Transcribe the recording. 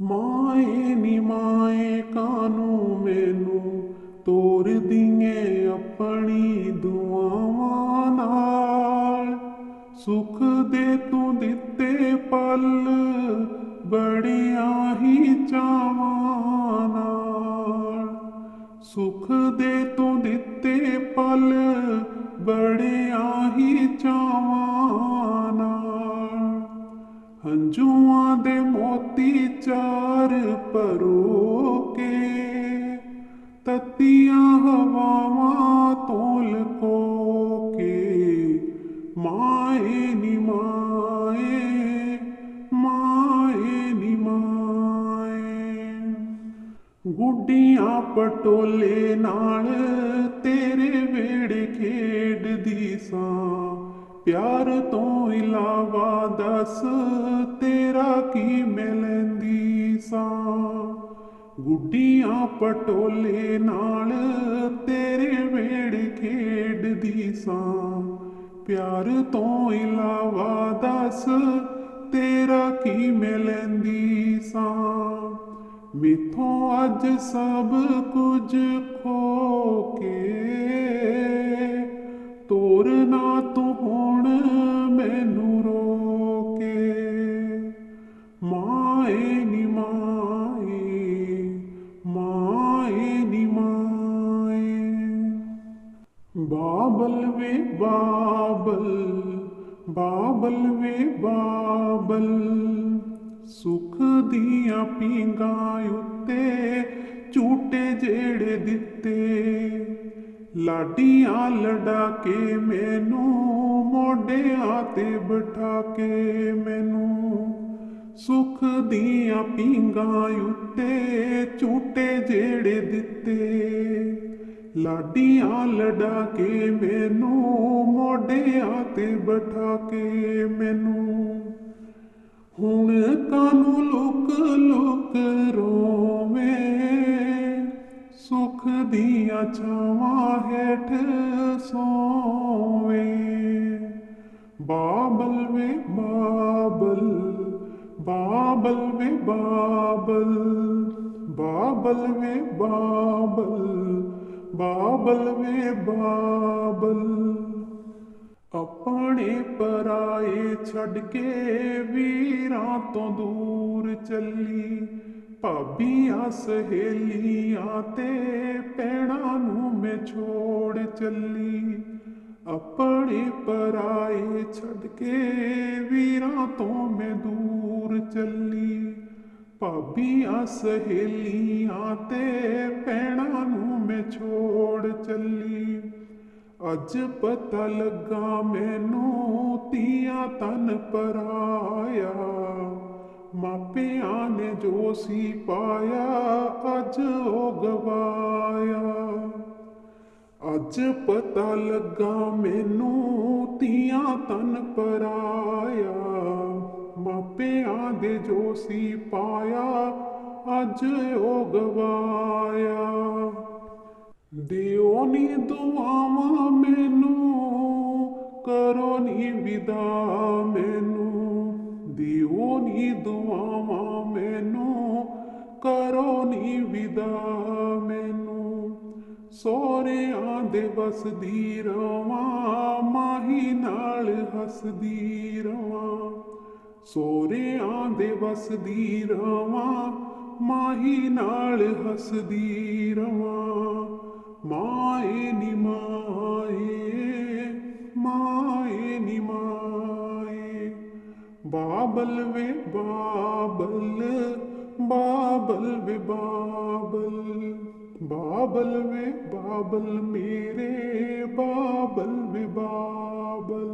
ਮਾਏ ਨੀ ਮਾਏ ਕਾਨੂੰ ਮੈਨੂੰ ਤੋਰ ਦੀਏ ਆਪਣੀ ਦੁਆਵਾਂ ਨਾਲ। ਸੁਖ ਦੇ ਤੂੰ ਦਿੱਤੇ ਪਲ ਬੜਿਆਂ ਹੀ ਚਾਵਾਂ ਨਾਲ। ਸੁਖ ਦੇ ਤੂੰ ਦਿੱਤੇ ਪਲ ਬੜਿਆਂ ਹੀ ਚਾਵਾਂ ਨਾਲ। ਹੰਝੂਆਂ ਮੋਤੀ ਚਾਰ ਪਰੋ ਕੇ ਤਤੀਆਂ ਹਵਾਵਾਂ ਤੋਂ ਲਕੋ ਕੇ ਮਾਏ ਨੀ ਮਾਏ ਮਾਏ ਨੀ ਮਾਏ। ਗੁੱਡੀਆਂ ਪਟੋਲੇ ਨਾਲ ਤੇਰੇ ਵੇੜ ਖੇਡਦੀ ਸਾਂ। ਪਿਆਰ ਤੋਂ ਇਲਾਵਾ ਦੱਸ ਤੇਰਾ ਕੀ ਮੈਂ ਲੈਂਦੀ ਸਾਂ ਗੁੱਡੀਆਂ ਪਟੋਲੇ ਨਾਲ ਤੇਰੇ ਵੇੜ ਖੇਡਦੀ ਸਾਂ ਪਿਆਰ ਤੋਂ ਇਲਾਵਾ ਦੱਸ ਤੇਰਾ ਕੀ ਮੈਂ ਲੈਂਦੀ ਸਾਂ ਮਿੱਥੋਂ ਅੱਜ ਸਭ ਕੁਝ ਖੋ ਕੇ ਬਾਬਲ ਵੇ ਬਾਬਲ ਬਾਬਲ ਵੇ ਬਾਬਲ। ਸੁਖ ਦੀਆਂ ਪੀਂਗਾਂ ਉੱਤੇ ਝੂਟੇ ਜਿਹੜੇ ਦਿੱਤੇ। ਲਾਡੀਆਂ ਲੜਾ ਕੇ ਮੈਨੂੰ, ਮੋਢਿਆਂ ਤੇ ਬਿਠਾ ਕੇ ਮੈਨੂੰ। ਸੁਖ ਦੀਆਂ ਪੀਂਗਾਂ ਉੱਤੇ ਝੂਟੇ ਜਿਹੜੇ ਦਿੱਤੇ। ਲਾਡੀਆਂ ਲੜਾ ਕੇ ਮੈਨੂੰ, ਮੋਢਿਆਂ ਤੇ ਬਿਠਾ ਕੇ ਮੈਨੂੰ। ਹੁਣ ਕਾਨੂੰ ਲੁਕ ਲੁਕ ਰੋਵੇ, ਸੁਖ ਦੀਆਂ ਛਾਵਾਂ ਹੇਠ ਸੋਵੇ। ਬਾਬਲ ਵੇ ਬਾਬਲ ਬਾਬਲ ਵੇ ਬਾਬਲ ਬਾਬਲ ਵੇ ਬਾਬਲ ਬਾਬਲ ਵੇ ਬਾਬਲ। ਆਪਣੇ ਪਰਾਏ ਛੱਡ ਕੇ ਵੀਰਾਂ ਤੋਂ ਦੂਰ ਚੱਲੀ। ਭਾਬੀਆਂ ਸਹੇਲੀਆਂ ਤੇ ਪੈਣਾ ਨੂੰ ਮੈਂ ਛੋੜ ਚੱਲੀ। ਆਪਣੇ ਪਰਾਏ ਛੱਡ ਕੇ ਵੀਰਾਂ ਤੋਂ ਮੈਂ ਦੂਰ ਚੱਲੀ। ਭਾਬੀਆਂ ਸਹੇਲੀਆਂ ਤੇ ਪੈਣਾ ਨੂੰ ਮੈਂ ਛੋੜ ਚੱਲੀ। ਅੱਜ ਪਤਾ ਲੱਗਾ ਮੈਨੂੰ ਤੀਆਂ ਤਨ ਪਰਾਇਆ। ਮਾਪਿਆਂ ਨੇ ਜੋ ਸੀ ਪਾਇਆ, ਅੱਜ ਉਹ ਗਵਾਇਆ। ਅੱਜ ਪਤਾ ਲੱਗਾ ਮੈਨੂੰ ਤੀਆਂ ਤਨ ਪਰਾਇਆ। ਮਾਪਿਆਂ ਦੇ ਜੋ ਸੀ ਪਾਇਆ, ਅੱਜ ਉਹ ਗਵਾਇਆ। ਦਿਓ ਨੀ ਦੁਆਵਾਂ ਮੈਨੂੰ, ਕਰੋ ਨੀ ਵਿਦਾ ਮੈਨੂੰ। ਦਿਓ ਨੀ ਦੁਆਵਾਂ ਮੈਨੂੰ, ਕਰੋ ਨੀ ਵਿਦਾ ਮੈਨੂੰ। ਸੋਹਰਿਆਂ ਦੇ ਵਸਦੀ ਰਵਾਂ, ਮਾਹੀ ਨਾਲ ਹੱਸਦੀ ਰਵਾਂ। ਸੋਹਰਿਆਂ ਦੇ ਵਸਦੀ ਰਵਾਂ, ਮਾਹੀ ਨਾਲ ਹੱਸਦੀ ਰਵਾਂ। Mae ni mae, mae ni mae. Babal ve babal, babal ve babal. बाबल में बाबल मेरे बाबल में बाबल